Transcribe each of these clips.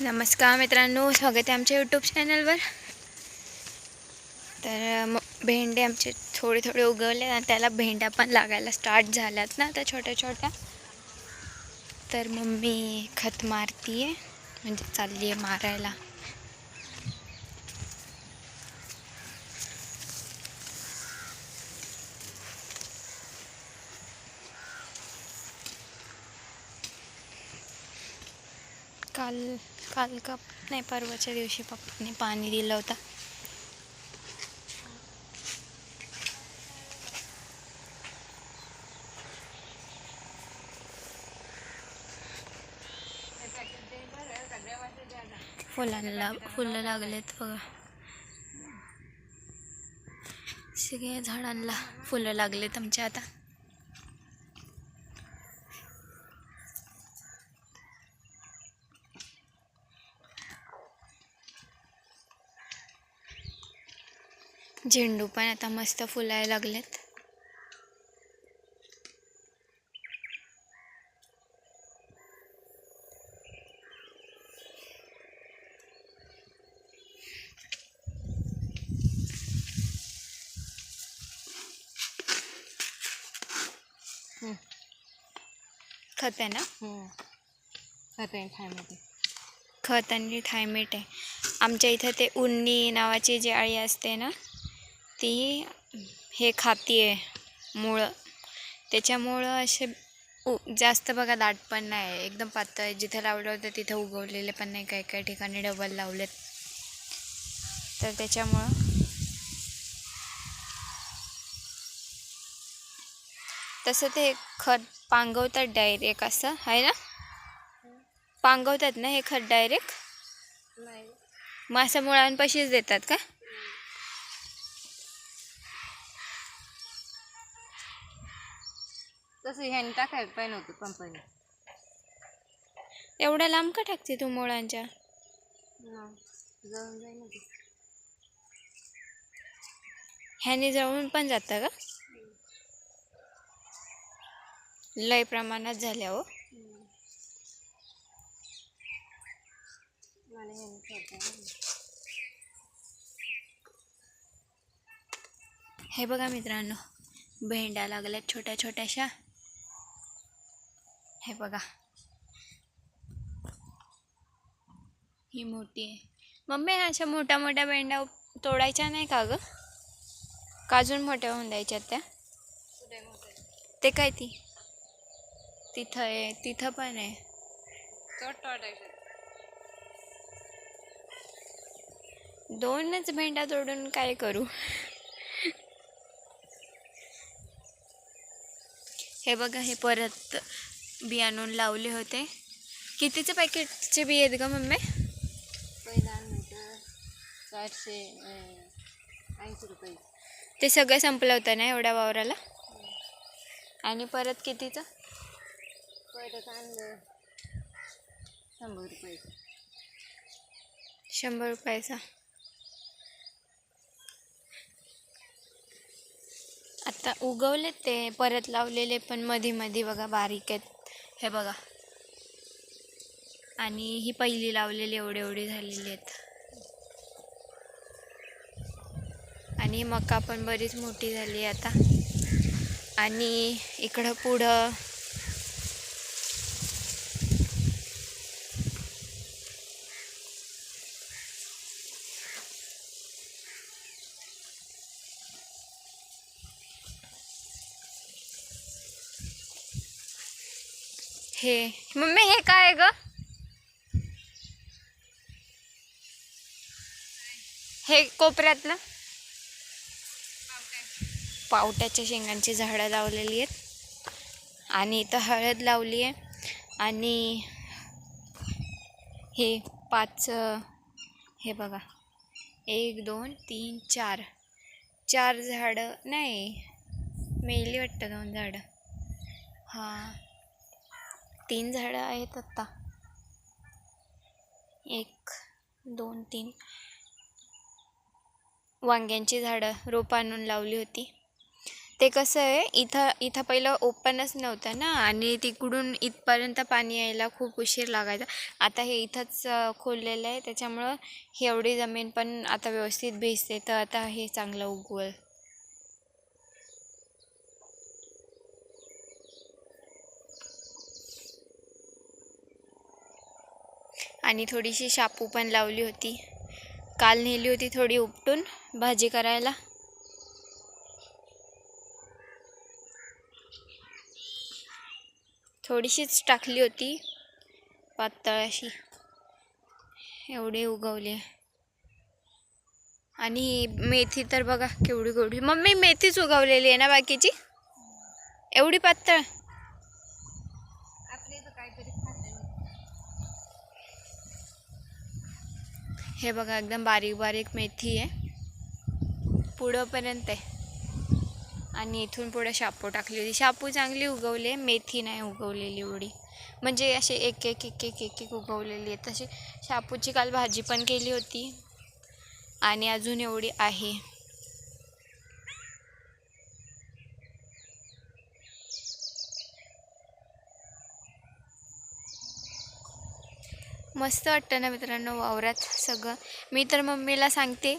नमस्कार मित्रांनो स्वागत आहे आमच्या यूट्यूब चॅनलवर तर भेंडे आमचे थोडे थोडे उगवले आणि त्याला भेंड्या पण लागायला स्टार्ट झाल्यात ना आता छोट्या छोट्या तर मम्मी खत मारतीये म्हणजे चालली आहे मारायला. काल काल का नाही परवाच्या दिवशी पप्पाने पाणी दिलं होतं. फुलांना फुलं लागलेत बघा. सगळ्या झाडांना फुलं लागलेत आमच्या आता. झेंडू पण आता मस्त फुलायला लागलेत. खत आहे ना? आता ठाण्यामध्ये खत आणि थायमेट आहे. आमच्या इथं ते उन्नी नावाची जी अळी असते ना ती हे खाती आहे मुळं. त्याच्यामुळं असे उ जास्त बघा दाट पण नाही आहे एकदम पातळ आहे. जिथं लावलं होतं तिथं उगवलेले पण नाही. काही काही ठिकाणी डबल लावलेत. तर त्याच्यामुळं तसं ते खत पांगवतात डायरेक्ट असं. आहे ना? पांगवतात ना हे खत डायरेक्ट मग असं मुळांपाशीच देतात का? तसं ह्याने टाकायला पाहिजे नव्हतं कंपनी एवढ्या लांब का टाकते तू मुळांच्या? जाऊन जाईल ना ते. ह्याने जळून पण जातं का? लय प्रमाणात झाल्या हो. मला ह्याने ठेवता येईल. ना. हे बघा मित्रांनो भेंड्या लागल्यात छोट्या छोट्याशा. हे बघा. ही मोठी आहे. मम्मी अशा मोठ्या मोठ्या भेंड्या तोडायच्या नाही का ग? का अजून मोठ्या होऊन द्यायच्यात त्या? ते काय ती? तिथं आहे तिथं पण आहे. दोनच भेंड्या तोडून काय करू? हे बघा हे परत बी आणून लावले होते. कितीचे पॅकेटचे बी आहेत ग मम्मी? पहिला आणलं चारशे ऐंशी रुपये ते सगळं संपलं होतं ना एवढ्या वावराला? आणि परत कितीचं? परत आणलं शंभर रुपये शंभर रुपयाचा. आता उगवले ते परत लावलेले पण मधी मधी बघा बारीक आहेत. हे बघा. आणि ही पहिली लावलेली एवढी एवढी झालेली आहेत. आणि मका पण बरीच मोठी झाली आता. आणि इकडं पुढं हे मम्मी हे काय आहे ग? हे कोपऱ्यातलं पावट्याच्या शेंगांची झाडं लावलेली आहेत. आणि इथं हळद लावली आहे. आणि हे पाच हे बघा. एक दोन तीन चार. चार झाडं नाही. मेली वाटतं दोन झाडं. हां. तीन झाडं आहेत आत्ता. एक दोन तीन. वांग्यांची झाडं रोप आणून लावली होती. ते कसं आहे इथं इथं पहिलं ओपनच नव्हतं ना आणि तिकडून इथपर्यंत पाणी यायला खूप उशीर लागायचा. आता हे इथंच खोललेलं आहे त्याच्यामुळं ही एवढी जमीन पण आता व्यवस्थित भिजते तर आता हे चांगलं उगवल. आणि थोडीशी शापू पण लावली होती. काल नेली होती थोडी उपटून भाजी करायला. थोडीशीच टाकली होती पातळ अशी एवढी उगवली. आहे आणि मेथी तर बघा केवढी गोडी मम्मी मेथीच उगवलेली आहे ना बाकीची? एवढी पातळ? हे बघा एकदम बारीक बारीक मेथी आहे. पुढंपर्यंत आहे. आणि इथून पुढे शापू टाकली होती शापू चांगली उगवली आहे मेथी नाही उगवलेली एवढी. म्हणजे असे एक एक एक एक एक एक उगवलेली आहे. तशी शापूची काल भाजी पण केली होती. आणि अजून एवढी आहे. मस्त वाटतं ना मित्रांनो वावरात सगळं. मी तर मम्मीला सांगते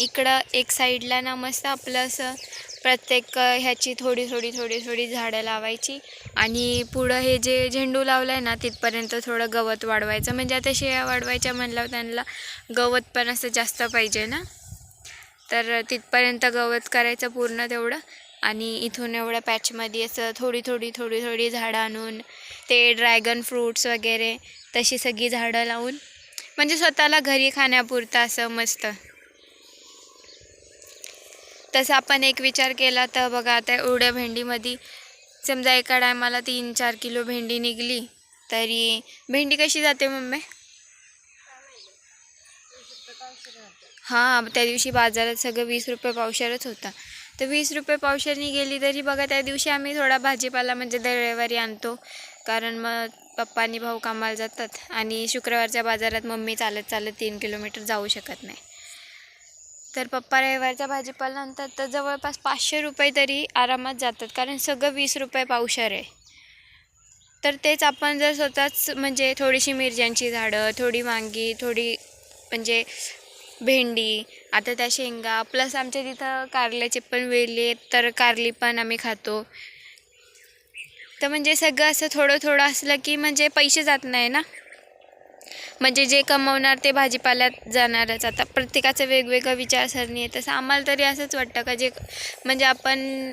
इकडं एक साईडला ना मस्त आपलं असं प्रत्येक ह्याची थोडी थोडी थोडी थोडी झाडं लावायची आणि पुढं हे जे झेंडू लावलं आहे ना तिथपर्यंत थोडं गवत वाढवायचं. म्हणजे आता शेळ्या वाढवायच्या म्हणल्यावर त्यांना गवत पण असं जास्त पाहिजे ना? तर तिथपर्यंत गवत करायचं पूर्ण तेवढं आणि इथून एवढ्या पॅचमध्ये असं थोडी थोडी थोडी थोडी झाडं आणून ते ड्रॅगन फ्रूट्स वगैरे तशी सगळी झाडं लावून म्हणजे स्वतःला घरी खाण्यापुरतं असं मस्त. तसं आपण एक विचार केला तर बघा आता एवढ्या भेंडीमध्ये समजा एका टायमाला तीन चार किलो भेंडी निघली तरी भेंडी कशी जाते मम्मी? हां त्या दिवशी बाजारात सगळं वीस रुपये पावशेरच होता. तर वीस रुपये पावशेरनी गेली तरी बघा त्या दिवशी आम्ही थोडा भाजीपाला म्हणजे दर रविवारी आणतो. कारण मग पप्पा आणि भाऊ कामाला जातात आणि शुक्रवारच्या बाजारात मम्मी चालत चालत तीन किलोमीटर जाऊ शकत नाही. तर पप्पा रविवारच्या भाजीपाला आणतात तर जवळपास पाचशे रुपये तरी आरामात जातात कारण सगळं वीस रुपये पावशार आहे. तर तेच आपण जर स्वतःच म्हणजे थोडीशी मिरच्यांची झाडं थोडी वांगी थोडी म्हणजे भेंडी आता त्या शेंगा प्लस आमच्या तिथं कारल्याचे पण वेली आहेत तर कारली पण आम्ही खातो. तर म्हणजे सगळं असं थोडं थोडं असलं की म्हणजे पैसे जात नाही ना? म्हणजे जे कमवणार ते भाजीपाल्यात जाणारच. आता प्रत्येकाचं वेगवेगळं विचारसरणी आहे. तसं आम्हाला तरी असंच वाटतं का जे म्हणजे आपण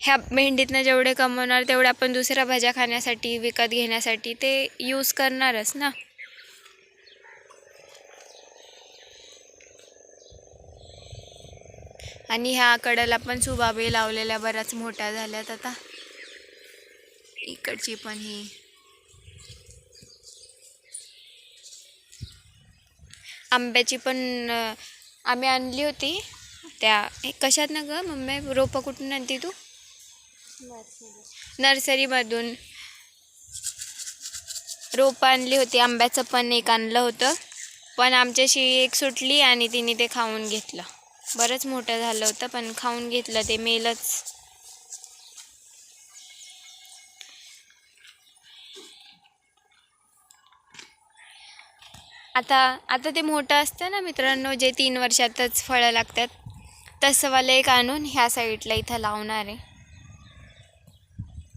ह्या भेंडीतनं जेवढे कमवणार तेवढे आपण दुसऱ्या भाज्या खाण्यासाठी विकत घेण्यासाठी ते यूज करणारच ना? आणि ह्या कडेला पण सुबाबी लावलेल्या बऱ्याच मोठ्या झाल्यात आता. इकडची पण ही. आंब्याची पण आम्ही आणली होती. त्या कशात ना ग? मम्मी रोपं कुठून आणते तू? नर्सरीमधून. रोपं आणली होती. आंब्याचं पण एक आणलं होतं. पण आमच्याशी एक सुटली आणि तिने ते खाऊन घेतलं. बरंच मोठं झालं होतं पण खाऊन घेतलं ते मेलच. आता आता ते मोठं असतं ना मित्रांनो जे तीन वर्षातच फळं लागतात तसंवालं एक आणून ह्या साईडला इथं लावणार आहे.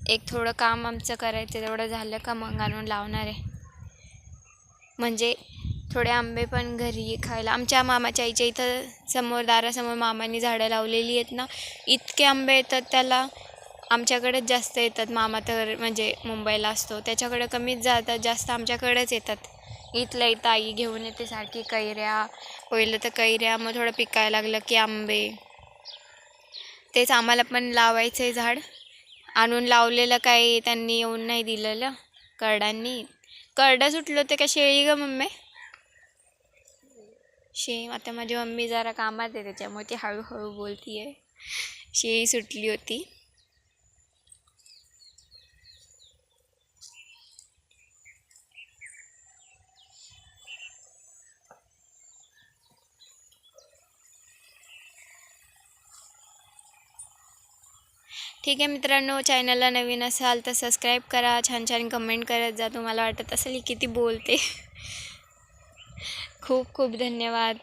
एक थोडं काम आमचं करायचं तेवढं झालं का मग आणून लावणार आहे. म्हणजे थोडे आंबे पण घरी खायला आमच्या मामाच्या आईच्या इथं समोर दारासमोर मामांनी झाडं लावलेली आहेत ना इतके आंबे येतात त्याला. आमच्याकडेच जास्त येतात मामा तर म्हणजे मुंबईला असतो त्याच्याकडे कमीच जातात जास्त आमच्याकडेच येतात. इथल्या इथं आई घेऊन येते सारखी कैऱ्या. पहिलं तर कैऱ्या मग थोडं पिकायला लागलं की आंबे. तेच आम्हाला पण लावायचं आहे झाड. आणून लावलेलं काही त्यांनी येऊन नाही दिलेलं करडांनी. करडं सुटलं होते का शेळी ग मम्मी? शे आता माझी मम्मी जरा कामात आहे त्याच्यामुळे ती हळूहळू बोलती आहे शेळी सुटली होती. ठीक आहे मित्रांनो चॅनलला नवीन असाल तर सबस्क्राईब करा. छान छान कमेंट करत जा. तुम्हाला वाटत असेल ही किती बोलते. खूप खूप धन्यवाद.